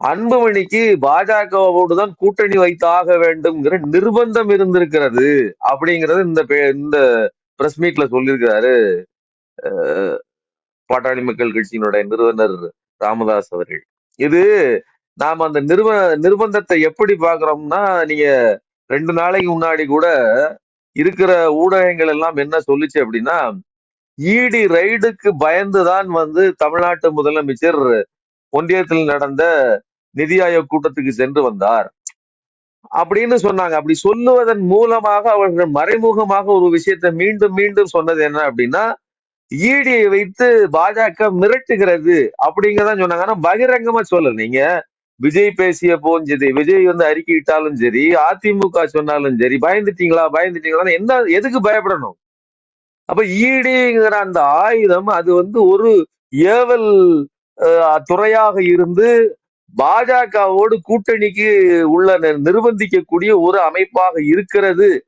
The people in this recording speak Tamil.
அன்புமணிக்கு பாஜகவோடு தான் கூட்டணி வைத்தாக வேண்டும்ங்கிற நிர்பந்தம் இருந்திருக்கிறது அப்படிங்கறது இந்த இந்த பிரஸ் மீட்ல சொல்லியிருக்கிறாரு பாட்டாளி மக்கள் கட்சியினுடைய நிறுவனர் ராமதாஸ் அவர்கள். இது நாம அந்த நிர்வ நிர்பந்தத்தை எப்படி பாக்குறோம்னா நீங்க ரெண்டு நாளைக்கு முன்னாடி கூட இருக்கிற ஊடகங்கள் எல்லாம் என்ன சொல்லிச்சு அப்படின்னா ஈடி ரைடுக்கு பயந்துதான் வந்து தமிழ்நாட்டு முதலமைச்சர் ஒன்றியத்தில் நடந்த நிதி ஆயோக் கூட்டத்துக்கு சென்று வந்தார். அப்படின்னு சொன்னாங்க. அப்படி சொல்லுவதன் மூலமாக அவர்கள் மறைமுகமாக ஒரு விஷயத்தை மீண்டும் மீண்டும் சொன்னது என்ன அப்படின்னா ஈடியை வைத்து பாஜக மிரட்டுகிறது அப்படிங்கதான் சொன்னாங்க. ஆனா பகிரங்கமா சொல்லல. நீங்க விஜய் பேசிய போதும் சரி விஜய் வந்து அறிக்கையிட்டாலும் சரி அதிமுக சொன்னாலும் சரி பயந்துட்டீங்களா பயந்துட்டீங்களா என்ன எதுக்கு பயப்படணும்? அப்ப ஈடிங்கிற அந்த ஆயுதம் அது வந்து ஒரு ஏவல் துறையாக இருந்து பாஜகவோடு கூட்டணிக்கு உள்ள நி- நிர்பந்திக்கக்கூடிய ஒரு அமைப்பாக இருக்கிறது.